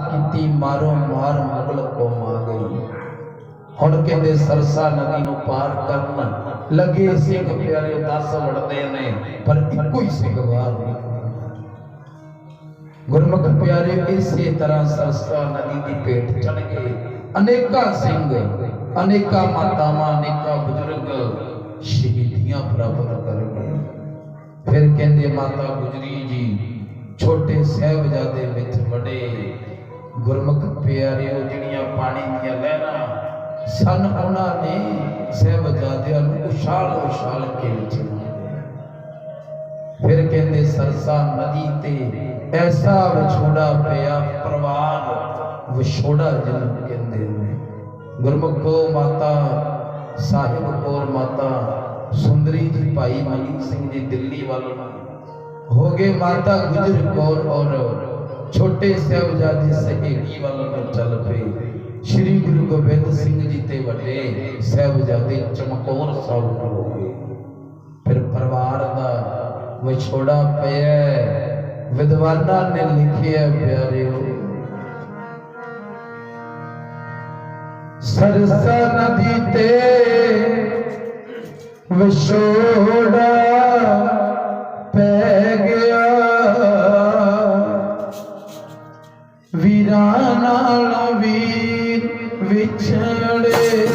ਕੀਤੀ ਮਾਰੋ ਮਾਰ ਮੁਗਲ ਕੋ ਮਾ ਗਈ। ਹੁਣ ਕਹਿੰਦੇ ਸਰਸਾ ਨਦੀ ਨੂੰ ਪਾਰ ਕਰਨ। ਲੱਗੇ ਸਿੰਘ ਪਿਆਰੇ 10 ਵੜਦੇ ਨੇ, ਪਰ ਇੱਕੋ ਹੀ ਸਿੰਘ ਵਾਰ ਗੁਰਮੁਖ ਪਿਆਰੇ ਇਸੇ ਤਰ੍ਹਾਂ ਸਰਸਾ ਨਦੀ ਦੀ ਭੇਟ ਚੜ ਗਏ। ਅਨੇਕਾਂ ਸਿੰਘ, ਅਨੇਕਾਂ ਮਾਤਾਵਾਂ, ਅਨੇਕਾਂ ਬਜ਼ੁਰਗ ਸ਼ਹੀਦੀਆਂ ਪ੍ਰਾਪਤ ਕਰ ਗਏ। ਫਿਰ ਕਹਿੰਦੇ ਮਾਤਾ ਗੁਜਰੀ ਜੀ, ਛੋਟੇ ਸਹਿਬਜ਼ਾਦੇ ਵਿੱਚ ਵੜੇ। ਗੁਰਮੁਖ ਪਿਆਰਿਓ ਜਿਹੜੀਆਂ ਪਾਣੀ ਦੀਆਂ ਲਹਿਰਾਂ ਸਨ, ਉਹਨਾਂ ਨੇ ਸਹਿਬਜ਼ਾਦਿਆਂ ਨੂੰ ਉਛਾਲ ਉਛਾਲ ਕੇ ਵਿੱਚ ਫਿਰ ਕਹਿੰਦੇ, ਸਰਸਾ ਨਦੀ ਤੇ ਐਸਾ ਵਿਛੋੜਾ ਪਿਆ ਪ੍ਰਵਾਨ ਵਿਛੋੜਾ ਜਿਹਨੂੰ ਕਹਿੰਦੇ ਨੇ। ਗੁਰਮੁਖੋ ਮਾਤਾ, ਸਾਹਿਬ ਕੌਰ ਮਾਤਾ, ਸੁੰਦਰੀ ਜੀ ਭਾਈ ਮਨੀ ਸਿੰਘ ਜੀ ਦਿੱਲੀ ਵੱਲ ਹੋ ਗਏ। ਮਾਤਾ ਗੁਜਰ ਕੌਰ ਔਰ ਛੋਟੇ ਸਾਹਿਬਜ਼ਾਦੇ ਸਹੇਲੀ ਵੱਲ ਨੂੰ ਚੱਲ ਪਏ। ਸ੍ਰੀ ਗੁਰੂ ਗੋਬਿੰਦ ਸਿੰਘ ਜੀ ਤੇ ਵੱਡੇ ਸਾਹਿਬਜ਼ਾਦੇ ਚਮਕੌਰ ਸਾਹਿਬ ਨੂੰ ਹੋ ਗਏ। ਫਿਰ ਪਰਿਵਾਰ ਦਾ ਵਿਛੋੜਾ ਪਿਆ ਵਿਦਵਾਨਾਂ ਨੇ ਲਿਖਿਆ ਪਿਆਰਿਓ। ਸਰਸਾ ਨਦੀ ਤੇ ਵਿਛੋੜਾ ਵੀਰਾਂ ਨਾਲ ਵੀਰ ਵਿਛੜੇ